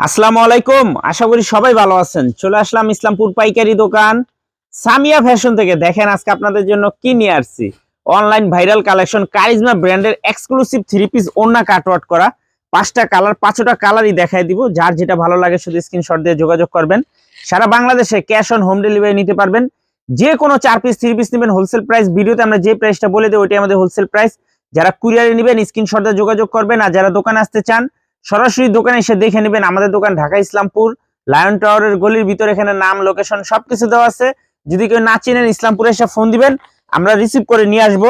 আসসালামু আলাইকুম। আশা করি সবাই ভালো আছেন। চলে আসলাম ইসলামপুর পাইকারি দোকান। সামিয়া ফ্যাশন থেকে দেখেন আজকে আপনাদের জন্য কি নিয়ে আসছি। অনলাইন ভাইরাল কালেকশন কারিজমা ব্র্যান্ডের এক্সক্লুসিভ থ্রি পিস ওন্না কাটওয়ার্ট করা। পাঁচটা কালার পাঁচটা কালারই দেখাই দিব। যার যেটা ভালো লাগে শুধু স্ক্রিনশট দিয়ে যোগাযোগ করবেন। সারা বাংলাদেশে ক্যাশ অন হোম ডেলিভারি নিতে পারবেন। যে কোনো চার পিস থ্রি পিস নেবেন। হোলসেল প্রাইস ভিডিওতে আমরা যে প্রাইসটা বলে দিই ওইটাই আমাদের হোলসেল প্রাইস যারা কুরিয়ারে নেবেন স্ক্রিনশট দিয়ে যোগাযোগ করবেন। আর যারা দোকানে আসতে চান সরাসরি দোকানে এসে দেখে নেবেন আমাদের দোকান ঢাকা ইসলামপুর, লায়ন টাওয়ারের গলির ভিতরে এখানে নাম লোকেশন সবকিছু দেওয়া আছে। যদি কেউ না চিনেন ইসলামপুরে এসে ফোন দিবেন, আমরা রিসিভ করে নিয়ে আসব।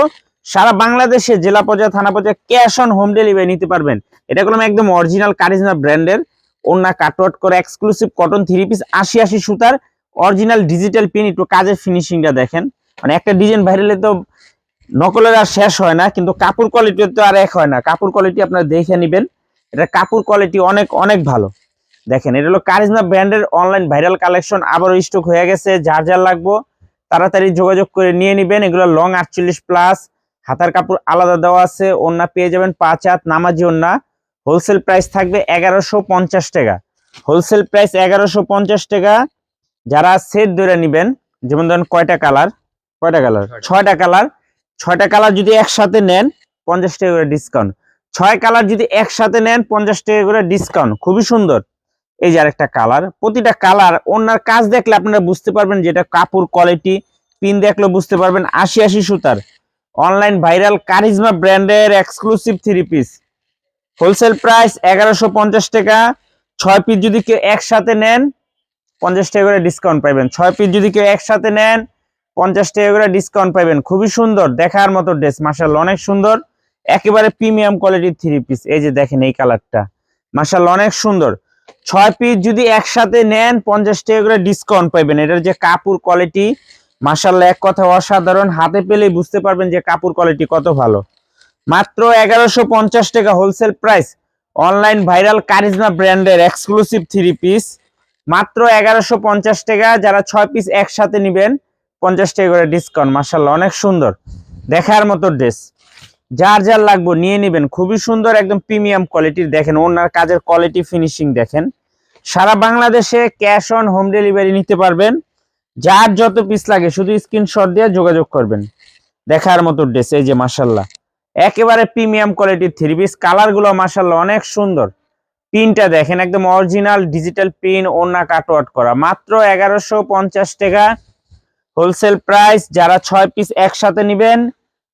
সারা বাংলাদেশে জেলা পর্যায়ে, থানা পর্যায়ে ক্যাশ অন হোম ডেলিভারি নিতে পারবেন। এটা করলাম একদম অরিজিনাল কারিজমা ব্র্যান্ডের ওনা কাটওয়ার্ট করে এক্সক্লুসিভ কটন থ্রি পিস আশি আশি সুতার অরিজিনাল ডিজিটাল পিন একটু কাজের ফিনিশিংটা দেখেন। মানে একটা ডিজাইন ভাইরালে তো নকলের আর শেষ হয় না, কিন্তু কাপড় কোয়ালিটি তো আর এক হয় না। কাপড় কোয়ালিটি আপনারা দেখে নেবেন। এটা কাপড় কোয়ালিটি অনেক অনেক ভালো। দেখেন এটা হলো কারিজমা ব্র্যান্ডের অনলাইন ভাইরাল কালেকশন আবারও স্টক হয়ে গেছে যার যার লাগবো তাড়াতাড়ি যোগাযোগ করে নিয়ে নেবেন। এগুলো লং আটচল্লিশ প্লাস হাতার কাপড় আলাদা দেওয়া আছে ওন্না পেয়ে যাবেন পাঁচ হাত নামাজি ওন্না হোলসেল প্রাইস থাকবে এগারোশো পঞ্চাশ টাকা। হোলসেল প্রাইস এগারোশো পঞ্চাশ টাকা। যারা সেট ধরে নেবেন যেমন ধরেন কয়টা কালার কয়টা কালার ছয়টা। কালার ছয়টা কালার যদি একসাথে নেন পঞ্চাশ টাকা করে ডিসকাউন্ট ছয় কালার যদি একসাথে নেন পঞ্চাশ টাকা করে ডিসকাউন্ট খুবই সুন্দর। এই যে আরেকটা কালার। প্রতিটা কালার অন্যার কাজ দেখলে আপনারা বুঝতে পারবেন যেটা কাপড় কোয়ালিটি পিন দেখলে বুঝতে পারবেন আশি আশি সুতার। অনলাইন ভাইরাল কারিজমা ব্র্যান্ডের exclusive three piece wholesale price এগারোশো পঞ্চাশ টাকা। ছয় পিস যদি কেউ একসাথে নেন, পঞ্চাশ টাকা করে ডিসকাউন্ট পাবেন ছয় পিস যদি কেউ একসাথে নেন, পঞ্চাশ টাকা করে ডিসকাউন্ট পাবেন খুবই সুন্দর, দেখার মতো ড্রেস মার্শাল অনেক সুন্দর। একেবারে প্রিমিয়াম কোয়ালিটির থ্রি পিস এই যে দেখেন এই কালারটা মার্শাল অনেক সুন্দর। ছয় পিস যদি একসাথে নেন, পঞ্চাশ টাকা করে ডিসকাউন্ট পাবেন এটার যে কাপড় কোয়ালিটি মার্শাল্লাহ এক কথা অসাধারণ। হাতে পেলেই বুঝতে পারবেন যে কাপড় কোয়ালিটি কত ভালো। মাত্র এগারোশো পঞ্চাশ টাকা wholesale price online viral Karizma ব্র্যান্ডের এক্সক্লুসিভ থ্রি পিস মাত্র এগারোশো পঞ্চাশ টাকা। যারা ছয় পিস একসাথে নেবেন, পঞ্চাশ টাকা করে ডিসকাউন্ট মার্শাল্লাহ অনেক সুন্দর। দেখার মতো ড্রেস যার যার লাগবে নিয়ে নেবেন। খুবই সুন্দর একদম প্রিমিয়াম কোয়ালিটির দেখেন, ওনার কাজের কোয়ালিটি ফিনিশিং দেখেন। সারা বাংলাদেশে ক্যাশ অন হোম ডেলিভারি নিতে পারবেন। যার যত পিস লাগে শুধু স্ক্রিনশট দিয়ে যোগাযোগ করবেন। দেখার মতো ড্রেস, এই যে মাসাল্লাহ একেবারে প্রিমিয়াম কোয়ালিটির থ্রি পিস কালারগুলো মাসাল্লাহ অনেক সুন্দর। পিনটা দেখেন, একদম অরিজিনাল ডিজিটাল পিন ওনা কাটওয়ার্ট করা। মাত্র এগারোশো পঞ্চাশ টাকা। হোলসেল প্রাইস, যারা ছয় পিস একসাথে নেবেন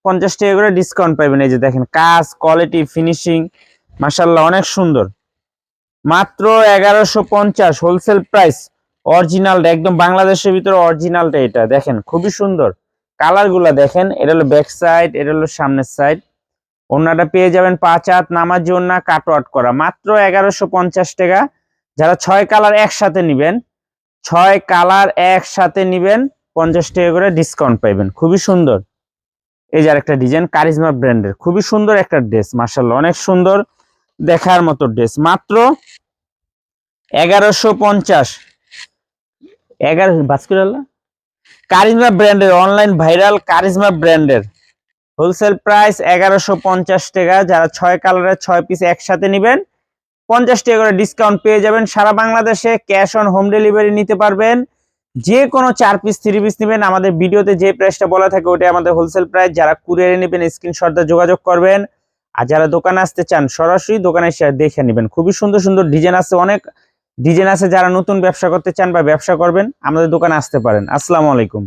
পঞ্চাশ টাকা করে ডিসকাউন্ট পাবেন এই যে দেখেন, কাজ কোয়ালিটি ফিনিশিং মাসাল্লাহ অনেক সুন্দর। মাত্র এগারোশো পঞ্চাশ হোলসেল প্রাইস অরিজিনালটা একদম বাংলাদেশের ভিতরে অরিজিনালটা এটা। দেখেন, খুবই সুন্দর। কালারগুলা দেখেন, এটা হলো ব্যাক সাইড এটা হলো সামনের সাইড ওনাটা পেয়ে যাবেন পাঁচ হাত নামার জন্য কাটওয়ার্ট করা। মাত্র এগারোশো পঞ্চাশ টাকা। যারা ছয় কালার একসাথে নিবেন, ছয় কালার একসাথে নিবেন, পঞ্চাশ টাকা করে ডিসকাউন্ট পাইবেন। খুবই সুন্দর। এই যে আরেকটা ডিজাইন কারিজমা ব্র্যান্ডের খুবই সুন্দর একটা ড্রেস মার্শাল্লাহ অনেক সুন্দর দেখার মতো ড্রেস মাত্র এগারোশো পঞ্চাশ। এগারো কারিজমা ব্র্যান্ডের অনলাইন ভাইরাল কারিজমা ব্র্যান্ডের হোলসেল প্রাইস এগারোশো পঞ্চাশ টাকা। যারা ছয় কালারের ছয় পিস একসাথে নেবেন, পঞ্চাশ টাকা করে ডিসকাউন্ট পেয়ে যাবেন। সারা বাংলাদেশে ক্যাশ অন হোম ডেলিভারি নিতে পারবেন। যে কোনো চার পিস থ্রি পিস নেবেন। আমাদের ভিডিওতে যে প্রাইসটা বলা থাকে, ওটাই আমাদের হোলসেল প্রাইস যারা কুরিয়ারে নেবেন স্ক্রিনশট দিয়ে যোগাযোগ করবেন। আর যারা দোকানে আসতে চান, সরাসরি দোকানে এসে দেখে নেবেন। খুবই সুন্দর সুন্দর ডিজাইন আছে, অনেক ডিজাইন আছে যারা নতুন ব্যবসা করতে চান বা ব্যবসা করবেন, আমাদের দোকানে আসতে পারেন। আসসালামু আলাইকুম।